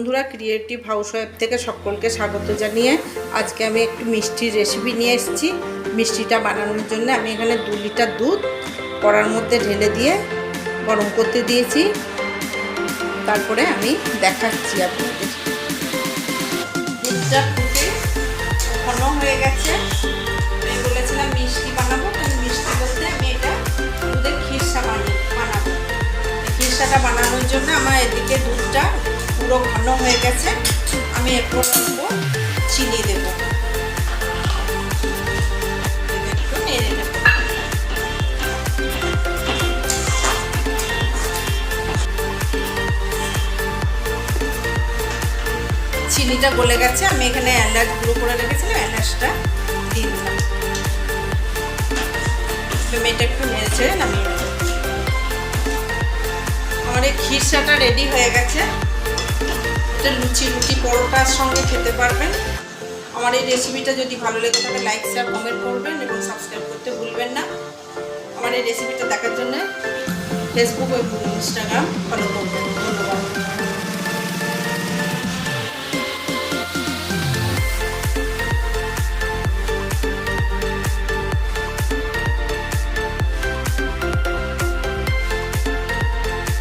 বন্ধুরা creative house wife থেকে সকলকে স্বাগত জানিয়ে আজকে আমি একটু মিষ্টির রেসিপি নিয়ে এসেছি। মিষ্টিটা বানানোর জন্য আমি এখানে দু লিটার দুধ কড়ার মধ্যে ঢেলে দিয়ে গরম করতে দিয়েছি। তারপরে আমি দেখাচ্ছি আপনাদের। দুধটা ফুটে ঘন হয়ে গেছে। আমি বলেছিলাম মিষ্টি বানাবো মিষ্টি বলতে আমি এটা দুধের খিরসা বানাবো। খিরসাটা বানানোর জন্য আমার এদিকে দুধটা পুরো ঘন হয়ে গেছে। আমি এরপর দেবো চিনি দেব। চিনিটা গলে গেছে। আমি এখানে এলাচ গুঁড়ো করে রেখেছিলাম, এলাচটা দিলাম। একটু নেড়ে ছেড়ে নামিয়ে আমার এই খিরসাটা রেডি হয়ে গেছে। এটা লুচি, রুটি, পরোটার সঙ্গে খেতে পারবেন। আমার এই রেসিপিটা যদি ভালো লেগে থাকে লাইক শেয়ার কমেন্ট করবেন এবং সাবস্ক্রাইব করতে ভুলবেন না। আমার এই রেসিপিটা দেখার জন্য ফেসবুক এবং ইনস্টাগ্রাম ফলো